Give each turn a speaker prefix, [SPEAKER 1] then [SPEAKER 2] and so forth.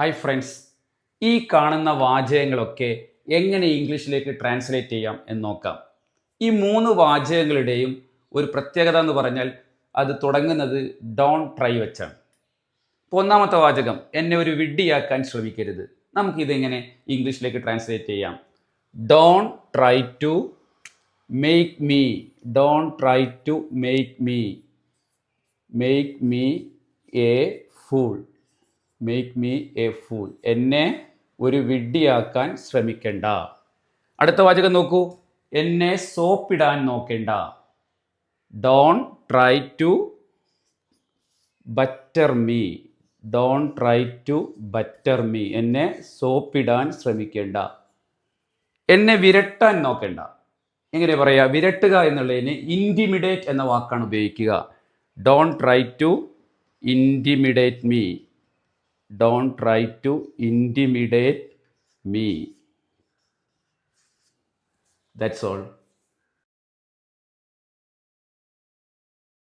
[SPEAKER 1] Hi friends ഈ കാണുന്ന വാചകങ്ങളൊക്കെ എങ്ങനെ ഇംഗ്ലീഷിലേക്ക് ട്രാൻസ്ലേറ്റ് ചെയ്യാം എന്ന് നോക്കാം. ഈ മൂന്ന് വാചകങ്ങളുടെയും ഒരു പ്രത്യേകത എന്ന് പറഞ്ഞാൽ അത് തുടങ്ങുന്നത് ഡോൺ ട്രൈ വെച്ചാണ്. ഇപ്പോൾ ഒന്നാമത്തെ വാചകം എന്നെ ഒരു വിഡ്ഡിയാക്കാൻ ശ്രമിക്കരുത്. നമുക്കിതെങ്ങനെ ഇംഗ്ലീഷിലേക്ക് ട്രാൻസ്ലേറ്റ് ചെയ്യാം? Don't try to make me don't try to make me make me a fool make me a fool എന്നെ ഒരു വിഡ്ഢിയാക്കാൻ ശ്രമിക്കണ്ട. അടുത്ത വാചകം നോക്കൂ. എന്നെ സോപ്പിടാൻ നോക്കേണ്ട. Don't try to butter me don't try to butter me എന്നെ സോപ്പിടാൻ ശ്രമിക്കേണ്ട. എന്നെ വിരട്ടാൻ നോക്കേണ്ട. എങ്ങനെ പറയാ? വിരട്ടുക എന്നുള്ളതിന് ഇന്റിമിഡേറ്റ് എന്ന വാക്കാണ് ഉപയോഗിക്കുക. Don't try to intimidate me don't try to intimidate me that's all